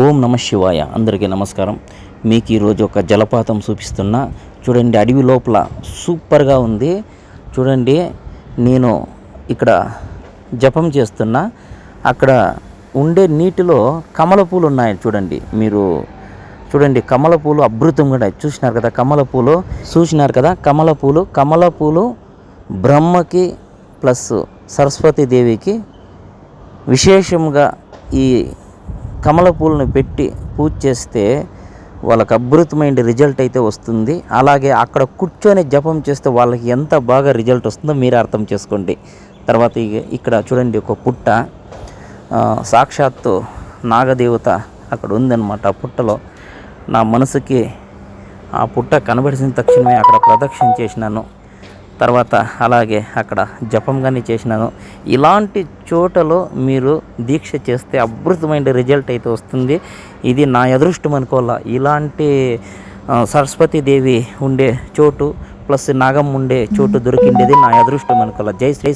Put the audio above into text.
ఓం నమ శివాయ. అందరికీ నమస్కారం. మీకు ఈరోజు ఒక జలపాతం చూపిస్తున్నా చూడండి అడవి లోపల సూపర్గా ఉంది. చూడండి నేను ఇక్కడ జపం చేస్తున్నా. అక్కడ ఉండే నీటిలో కమల పూలు ఉన్నాయి చూడండి. మీరు చూడండి కమల పూలు అభృతం ఉన్నాయి చూసినారు కదా కమల పూలు చూసినారు కదా కమల పూలు కమల పూలు బ్రహ్మకి ప్లస్ సరస్వతీదేవికి విశేషంగా ఈ కమల పూలను పెట్టి పూజ చేస్తే వాళ్ళకి అద్భుతమైన రిజల్ట్ అయితే వస్తుంది. అలాగే అక్కడ కూర్చొని జపం చేస్తే వాళ్ళకి ఎంత బాగా రిజల్ట్ వస్తుందో మీరు అర్థం చేసుకోండి. తర్వాత ఇక ఇక్కడ చూడండి ఒక పుట్ట. సాక్షాత్తు నాగదేవత అక్కడ ఉందన్నమాట ఆ పుట్టలో. నా మనసుకి ఆ పుట్ట కనబడిసిన తక్షణమే అక్కడ ప్రదక్షిణ చేసినాను. తర్వాత అలాగే అక్కడ జపం కానీ చేసినాను. ఇలాంటి చోటలో మీరు దీక్ష చేస్తే అద్భుతమైన రిజల్ట్ అయితే వస్తుంది. ఇది నా అదృష్టం అనుకోవాలా? ఇలాంటి సరస్వతీదేవి ఉండే చోటు ప్లస్ నాగం ఉండే చోటు దొరికిండేది నా అదృష్టం అనుకోవాలా? జై శ్రీ